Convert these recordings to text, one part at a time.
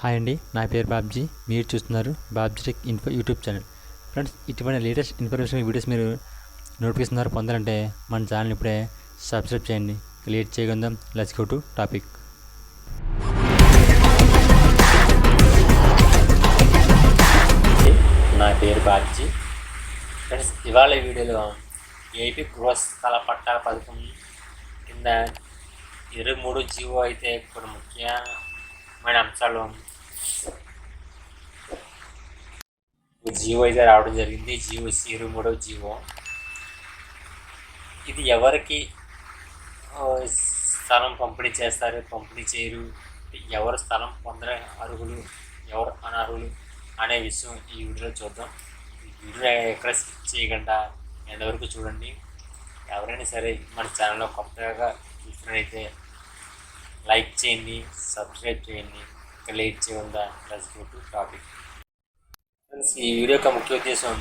Hi అండి నా పేరు బాబ్జీ. మీరు చూస్తున్నారు Babji tech info YouTube channel. Friends ఇటువంటి లేటెస్ట్ ఇన్ఫర్మేషన్ వీడియోస్ మీరు నోటిఫికేషన్ ద్వారా పొందాలంటే మన ఛానల్ ఇప్పుడే సబ్స్క్రైబ్ చేయండి. లేట్ చేయకుండా లెట్స్ గో టు టాపిక్. నా పేరు బాబ్జీ. ఫ్రెండ్స్ ఇవాళ వీడియోలో ఏపీ గృహ స్థల పట్టాల పథకం కింద ఇరవై మూడు జీవో అయితే కొన్ని ముఖ్యంగా అంశాలు ఈ జీవో అయితే రావడం జరిగింది. జీవో ఇరవై మూడవ జీవో ఇది ఎవరికి స్థలం పంపిణీ చేస్తారు? పంపిణీ చేయరు. ఎవరు స్థలం పొందర? అర్హులు ఎవరు అనర్హులు అనే విషయం ఈ వీడియోలో చూద్దాం. ఈ వీడియో ఎక్కడ స్కిప్ చేయకుండా ఎంతవరకు చూడండి. ఎవరైనా సరే మన ఛానల్లో కొత్తగా చూసినట్లయితే లైక్ చేయండి సబ్స్క్రైబ్ చేయండి. ఇంకా లేట్ చేయకుండా plus go to topic friends ఈ వీడియో యొక్క ముఖ్య ఉద్దేశం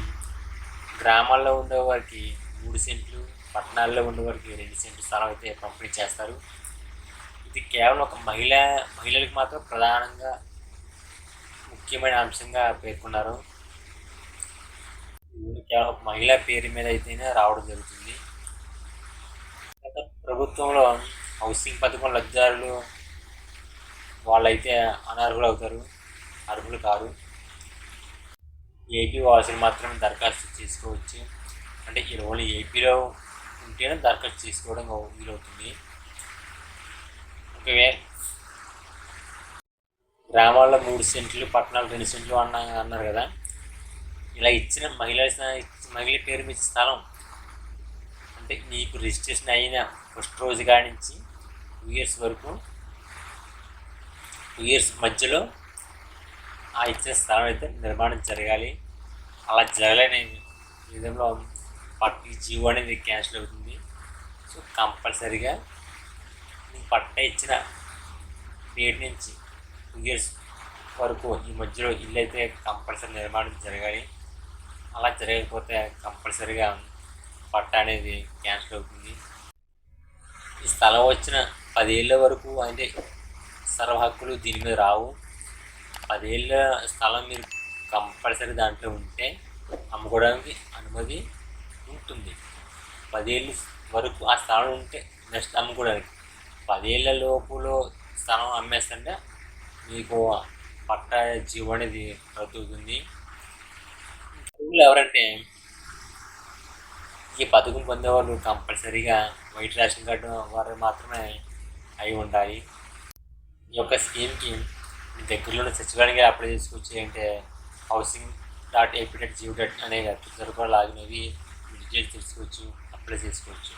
గ్రామాల్లో ఉండే వారికి మూడు సెంట్లు పట్టణాల్లో ఉండే వారికి రెండు సెంట్లు స్థలం అయితే పంపిణీ చేస్తారు. ఇది కేవలం ఒక మహిళ మహిళలకు మాత్రం ప్రధానంగా ముఖ్యమైన అంశంగా పేర్కొన్నారు. కేవలం ఒక మహిళ పేరు మీద అయితేనే రావడం జరుగుతుంది. గత ప్రభుత్వంలో హౌసింగ్ పథకం లబ్ధిదారులు వాళ్ళైతే అనర్హులు అవుతారు అర్హులు కారు. ఏపీ వాసులు మాత్రమే దరఖాస్తు చేసుకోవచ్చు. అంటే ఈ రోజు ఏపీలో ఉంటేనే దరఖాస్తు చేసుకోవడం వీలవుతుంది. ఒకవేళ గ్రామాల్లో మూడు సెంట్లు పట్టణాలు రెండు సెంట్లు అన్న అన్నారు కదా. ఇలా ఇచ్చిన మహిళ మహిళ పేరు మీద స్థలం. అంటే నీకు రిజిస్ట్రేషన్ అయిన ఫస్ట్ రోజు కాడి నుంచి టూ ఇయర్స్ వరకు టూ ఇయర్స్ మధ్యలో ఆ ఇచ్చిన స్థలం అయితే నిర్మాణం జరగాలి. అలా జరగలేని విధంలో పట్టి జీవో అనేది క్యాన్సిల్ అవుతుంది. సో కంపల్సరీగా పట్ట ఇచ్చిన డేట్ నుంచి టూ ఇయర్స్ వరకు ఈ మధ్యలో ఇల్లు అయితే కంపల్సరీ నిర్మాణం జరగాలి. అలా జరగకపోతే కంపల్సరీగా పట్ట అనేది క్యాన్సిల్ అవుతుంది. ఈ స్థలం వచ్చిన పదేళ్ళ వరకు అంటే సర్వ హక్కులు దీని మీద రావు. పదేళ్ళ స్థలం మీరు కంపల్సరీ దాంట్లో ఉంటే అమ్ముకోవడానికి అనుమతి ఉంటుంది. పదేళ్ళ వరకు ఆ స్థలం ఉంటే నెక్స్ట్ అమ్ముకోవడానికి. పదేళ్ళ లోపులో స్థలం అమ్మేస్తుంటే మీకు పట్ట జీవో అనేది రద్దుతుంది అవుతుంది ఎవరంటే ఈ పథకం పొందేవాళ్ళు కంపల్సరీగా వైట్ రేషన్ కార్డు వారు మాత్రమే అయి ఉండాలి ఈ యొక్క స్కీమ్కి మీ దగ్గరలో సచివాలయంగా అప్లై చేసుకోవచ్చు అంటే housing dot AP dot gov dot అనే వెబ్సైట్ కూడా లాగినవి డీటెయిల్స్ తెలుసుకోవచ్చు అప్లై చేసుకోవచ్చు.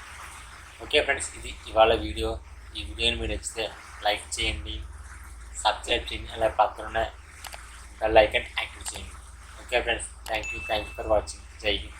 ఓకే ఫ్రెండ్స్ ఇది ఇవాళ వీడియో. ఈ వీడియోని మీరు నచ్చితే లైక్ చేయండి సబ్స్క్రైబ్ చేయండి అలా పక్కన బెల్ ఐకన్ యాక్టివ్ చేయండి. Okay friends thank you thank you for watching జై హింద్.